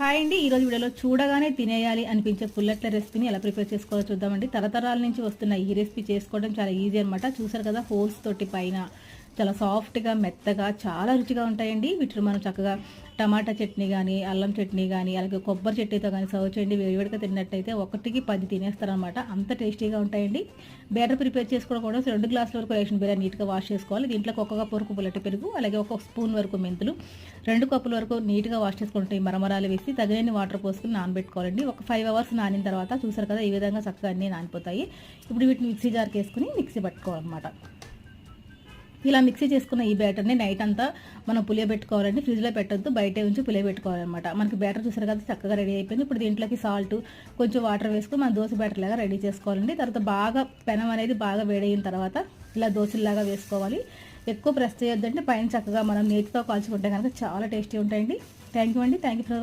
Hi అండి ఈరోజు వీడియోలో చూడగానే తినేయాలి అనిపించే పుల్లట్ల రెసిపీని ఎలా ప్రిపేర్ చేసుకోవాలో చూద్దామండి. తరతరాల నుంచి వస్తున్న ఈ రెసిపీ చేసుకోవడం చాలా ఈజీ అనమాట చూసారు కదా హోల్స్ తోటి పైన. చాలా సాఫ్ట్గా మెత్తగా చాలా రుచిగా ఉంటాయండి. వీటిని మనం చక్కగా టమాటా చట్నీ కానీ అల్లం చట్నీ కానీ అలాగే కొబ్బరి చట్నీతో కానీ సర్వ్ చేయండి. వేడివేడిగా తిన్నట్టయితే ఒకటికి పది తినేస్తారనమాట అంత టేస్టీగా ఉంటాయండి. బ్యాటర్ ప్రిపేర్ చేసుకోవడం కూడా రెండు గ్లాసుల వరకు రేషన్ బిర్యానీ నీట్గా వాష్ చేసుకోవాలి. దీంట్లో ఒక్కొక్క కప్పు వరకు పెరుగు అలాగే ఒక స్పూన్ వరకు మెంతులు రెండు కప్పుల వరకు నీట్గా వాష్ చేసుకుంటే మరమరాలు వేసి తగినన్ని వాటర్ పోసుకుని నానబెట్టుకోవాలండి. ఒక ఫైవ్ అవర్స్ నానిన తర్వాత చూసారు కదా ఈ విధంగా చక్కగా అన్నీ నానిపోతాయి. ఇప్పుడు వీటిని మిక్సీ జార్కి వేసుకుని మిక్సీ పట్టుకోవాలన్నమాట. ఇలా మిక్సీ చేసుకున్న ఈ బ్యాటర్ని నైట్ అంతా మనం పులియబెట్టుకోవాలండి ఫ్రిడ్జ్లో పెట్టొద్దు బయటే ఉంచి పులియబెట్టుకోవాలన్నమాట మనకి బ్యాటర్ చూసారు కదా చక్కగా రెడీ అయిపోయింది. ఇప్పుడు దీంట్లోకి సాల్ట్ కొంచెం వాటర్ వేసుకుని మన దోశ బ్యాటర్ లాగా రెడీ చేసుకోవాలండి. తర్వాత బాగా పెనం అనేది బాగా వేడైన తర్వాత ఇలా దోశలాగా వేసుకోవాలి. ఎక్కువ ప్రెస్ చేయొద్దంటే పైన చక్కగా మనం నేతితో కాల్చుకుంటే కనుక చాలా టేస్టీ ఉంటాయండి. థ్యాంక్ యూ అండి. Thank you for